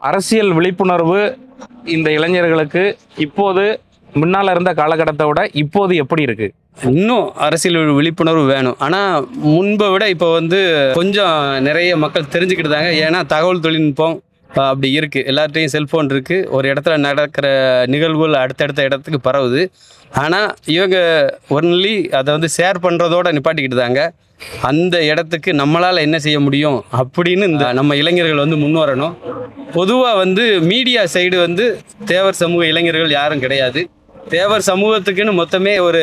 அரசியல் விழிப்புணர்வு இந்த இளைஞர்களுக்கு இப்போது முன்னால் இருந்த காலகட்டத்தை விட இப்போது எப்படி இருக்கு? இன்னும் அரசியல் விழிப்புணர்வு வேணும். ஆனால் முன்பை விட இப்போ வந்து கொஞ்சம் நிறைய மக்கள் தெரிஞ்சுக்கிட்டாங்க ஏன்னா தகவல் தொழில்நுட்பம் அப்படி இருக்குது எல்லார்ட்டையும் செல்ஃபோன் இருக்குது ஒரு இடத்துல நடக்கிற நிகழ்வுகள் அடுத்தடுத்த இடத்துக்கு பரவுது. ஆனால் இவங்க ஒன்லி அதை வந்து ஷேர் பண்ணுறதோட நிப்பாட்டிக்கிட்டுதாங்க அந்த இடத்துக்கு நம்மளால் என்ன செய்ய முடியும் அப்படின்னு இந்த நம்ம இளைஞர்கள் வந்து முன் வரணும் பொதுவாக வந்து மீடியா சைடு வந்து தேவர் சமூக இளைஞர்கள் யாரும் கிடையாது. தேவர் சமூகத்துக்குன்னு மொத்தமே ஒரு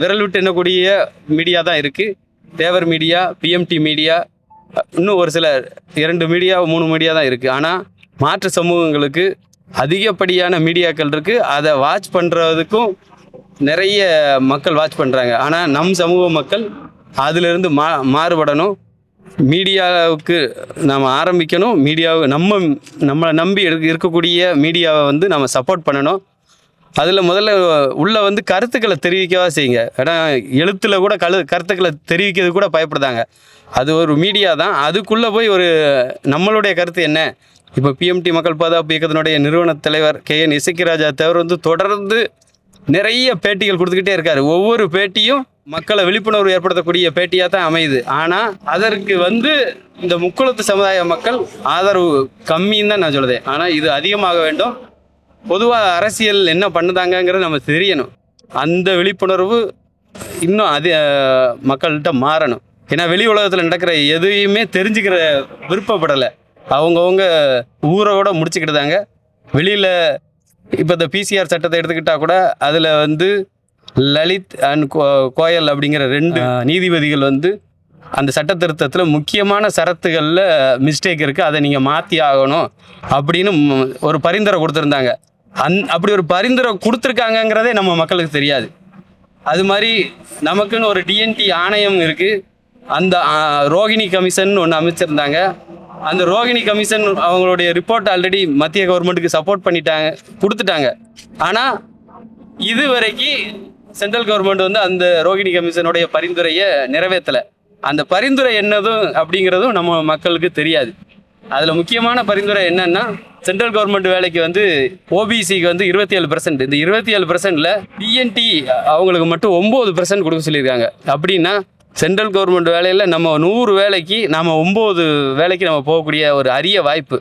விரல் விட்டு எண்ணக்கூடிய மீடியா தான் இருக்குது தேவர் மீடியா பிஎம்டி மீடியா இன்னும் ஒரு சில இரண்டு மீடியா மூணு மீடியா தான் இருக்குது ஆனால் மாற்று சமூகங்களுக்கு அதிகப்படியான மீடியாக்கள் இருக்குது அதை வாட்ச் பண்ணுறதுக்கும் நிறைய மக்கள் வாட்ச் பண்ணுறாங்க ஆனால் நம் சமூக மக்கள் அதிலிருந்து மா மாறுபடணும். மீடியாவுக்கு நாம் ஆரம்பிக்கணும். மீடியாவை நம்ம நம்மளை நம்பி இருக்கக்கூடிய மீடியாவை வந்து நம்ம சப்போர்ட் பண்ணணும். அதில் முதல்ல உள்ளே வந்து கருத்துக்களை தெரிவிக்கவா செய்யுங்க. ஏன்னா எழுத்தில் கூட கழு கருத்துக்களை தெரிவிக்கிறது கூட பயப்படுதாங்க. அது ஒரு மீடியா தான். அதுக்குள்ளே போய் ஒரு நம்மளுடைய கருத்து என்ன? இப்போ பிஎம்டி மக்கள் பாதுகாப்பு இயக்கத்தினுடைய நிறுவன தலைவர் கே. என். இசக்கிராஜா தேவர் வந்து தொடர்ந்து நிறைய பேட்டிகள் கொடுத்துக்கிட்டே இருக்காரு. ஒவ்வொரு பேட்டியும் மக்களை விழிப்புணர்வு ஏற்படுத்தக்கூடிய பேட்டியாக தான் அமையுது. ஆனால் அதற்கு வந்து இந்த முக்குளத்து சமுதாய மக்கள் ஆதரவு கம்மின்னு தான் நான் சொல்லுதேன். ஆனால் இது அதிகமாக வேண்டும். பொதுவாக அரசியல் என்ன பண்ணுதாங்கங்கிறது நம்ம தெரியணும். அந்த விழிப்புணர்வு இன்னும் அது மக்கள்கிட்ட மாறணும். ஏன்னா வெளி உலகத்தில் நடக்கிற எதையுமே தெரிஞ்சுக்கிற விருப்பப்படலை. அவங்கவுங்க ஊரோட முடிச்சுக்கிட்டுதாங்க. வெளியில் இப்போ இந்த பிசிஆர் சட்டத்தை எடுத்துக்கிட்டா கூட அதில் வந்து லலித் அண்ட் கோயல் அப்படிங்கிற ரெண்டு நீதிபதிகள் வந்து அந்த சட்ட திருத்தத்தில் முக்கியமான சரத்துகளில் மிஸ்டேக் இருக்குது அதை நீங்கள் மாற்றி ஆகணும் அப்படின்னு ஒரு பரிந்துரை கொடுத்துருந்தாங்க. அந் அப்படி ஒரு பரிந்துரை கொடுத்துருக்காங்கங்கிறதே நம்ம மக்களுக்கு தெரியாது. அது மாதிரி நமக்குன்னு ஒரு டிஎன்டி ஆணையம் இருக்குது அந்த ரோகிணி கமிஷன் ஒன்று அமைச்சிருந்தாங்க. அந்த ரோகிணி கமிஷன் அவங்களுடைய ரிப்போர்ட் ஆல்ரெடி மத்திய கவர்மெண்ட்டுக்கு சப்போர்ட் பண்ணிட்டாங்க கொடுத்துட்டாங்க. ஆனால் இது வரைக்கும் சென்ட்ரல் கவர்மெண்ட் வந்து அந்த ரோகிணி கமிஷனுடைய பரிந்துரையை நிறைவேற்றலை அந்த பரிந்துரை என்னதும் அப்படிங்கிறதும் நம்ம மக்களுக்கு தெரியாது. அதில் முக்கியமான பரிந்துரை என்னன்னா சென்ட்ரல் கவர்மெண்ட் வேலைக்கு வந்து ஓபிசிக்கு வந்து இருபத்தி ஏழு பர்சன்ட் இந்த இருபத்தி ஏழு பர்சன்ட்ல பிஎன்டி அவங்களுக்கு மட்டும் ஒம்பது பர்சன்ட் கொடுக்க சொல்லியிருக்காங்க. அப்படின்னா சென்ட்ரல் கவர்மெண்ட் வேலையில் நம்ம நூறு வேலைக்கு நம்ம ஒம்பது வேலைக்கு நம்ம போகக்கூடிய ஒரு அரிய வாய்ப்பு.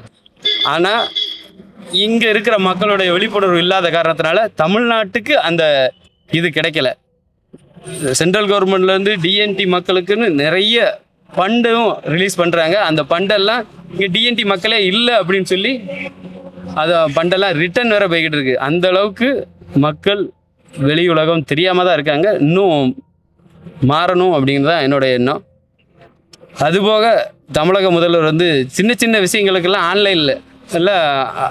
ஆனால் இங்கே இருக்கிற மக்களுடைய விழிப்புணர்வு இல்லாத காரணத்தினால தமிழ்நாட்டுக்கு அந்த இது கிடைக்கல. சென்ட்ரல் கவர்மெண்ட்லேருந்து டிஎன்டி மக்களுக்குன்னு நிறைய ஃபண்டும் ரிலீஸ் பண்ணுறாங்க அந்த ஃபண்டெல்லாம் இங்கே டிஎன்டி மக்களே இல்லை அப்படின்னு சொல்லி அதை பண்டெல்லாம் ரிட்டர்ன் வேற போய்கிட்டு இருக்கு. அந்த அளவுக்கு மக்கள் வெளி உலகம் தெரியாமல் தான் இருக்காங்க. இன்னும் மாறணும் அப்படிங்கிறது தான் என்னோட எண்ணம். அதுபோக தமிழக முதல்வர் வந்து சின்ன சின்ன விஷயங்களுக்கெல்லாம் ஆன்லைனில் எல்லாம்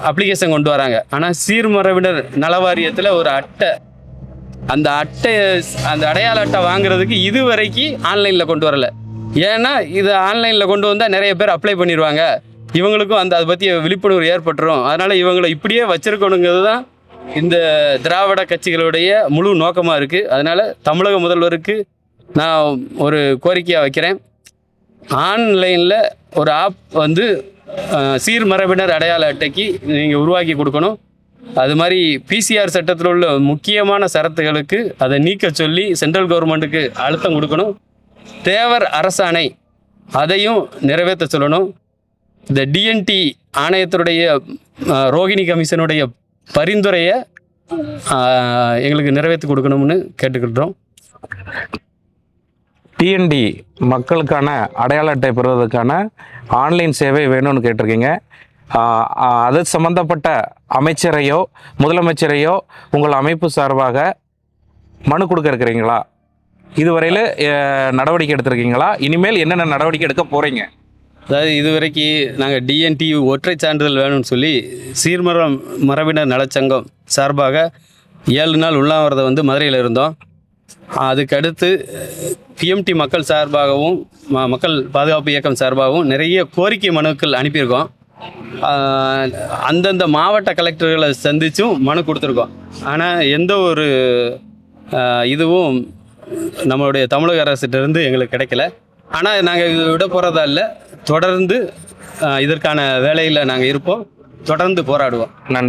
அப்ளிகேஷன் கொண்டு வராங்க. ஆனால் சீர்மரபினர் நலவாரியத்தில் ஒரு அட்டை. அந்த அட்டை அந்த அடையாள அட்டை வாங்குறதுக்கு இது வரைக்கும் ஆன்லைனில் கொண்டு வரலை. ஏன்னா இது ஆன்லைனில் கொண்டு வந்தால் நிறைய பேர் அப்ளை பண்ணிடுவாங்க இவங்களுக்கும் அந்த அதை பற்றிய விழிப்புணர்வு ஏற்பட்டுரும். அதனால் இவங்களை இப்படியே வச்சிருக்கணுங்கிறது தான் இந்த திராவிட கட்சிகளுடைய முழு நோக்கமாக இருக்குது அதனால் தமிழக முதல்வருக்கு நான் ஒரு கோரிக்கையாக வைக்கிறேன். ஆன்லைனில் ஒரு ஆப் வந்து சீர்மரபினர் அடையாள அட்டைக்கு நீங்கள் உருவாக்கி கொடுக்கணும். அது மாதிரி பிசிஆர் சட்டத்தில் உள்ள முக்கியமான சரத்துகளுக்கு அதை நீக்க சொல்லி சென்ட்ரல் கவர்மெண்ட்டுக்கு அழுத்தம் கொடுக்கணும். தேவர் அரசாணை. அதையும் நிறைவேற்ற சொல்லணும். இந்த டிஎன்டி ஆணையத்தினுடைய ரோகிணி கமிஷனுடைய பரிந்துரையை எங்களுக்கு நிறைவேற்றி கொடுக்கணும்னு கேட்டுக்கிட்டோம். டிஎன்டி மக்களுக்கான அடையாள அட்டை பெறுவதற்கான ஆன்லைன் சேவை வேணும்னு கேட்டிருக்கீங்க. அது சம்பந்தப்பட்ட அமைச்சரையோ முதலமைச்சரையோ உங்கள் அமைப்பு சார்பாக மனு கொடுக்க இருக்கிறீங்களா? இதுவரையில் நடவடிக்கை எடுத்திருக்கீங்களா? இனிமேல் என்னென்ன நடவடிக்கை எடுக்க போகிறீங்க அதாவது இதுவரைக்கும் நாங்கள் டிஎன்டி ஒற்றை சான்றிதழ் வேணும்னு சொல்லி சீர்மரம் மரபினர் நலச்சங்கம் சார்பாக ஏழு நாள் உண்ணாவிரதம் வந்து மதுரையில் இருந்தோம். அதுக்கடுத்து பிஎம்டி மக்கள் சார்பாகவும் ம- மக்கள் பாதுகாப்பு இயக்கம் சார்பாகவும் நிறைய கோரிக்கை மனுக்கள் அனுப்பியிருக்கோம். அந்தந்த மாவட்ட கலெக்டர்களை சந்தித்தும் மனு கொடுத்துருக்கோம். ஆனால் எந்த ஒரு இதுவும் நம்மளுடைய தமிழக அரசிட்டிருந்து எங்களுக்கு கிடைக்கல. ஆனால் நாங்கள் விட போகிறதா இல்லை. தொடர்ந்து இதற்கான வேலையில் நாங்கள் இருப்போம். தொடர்ந்து போராடுவோம். நன்றி.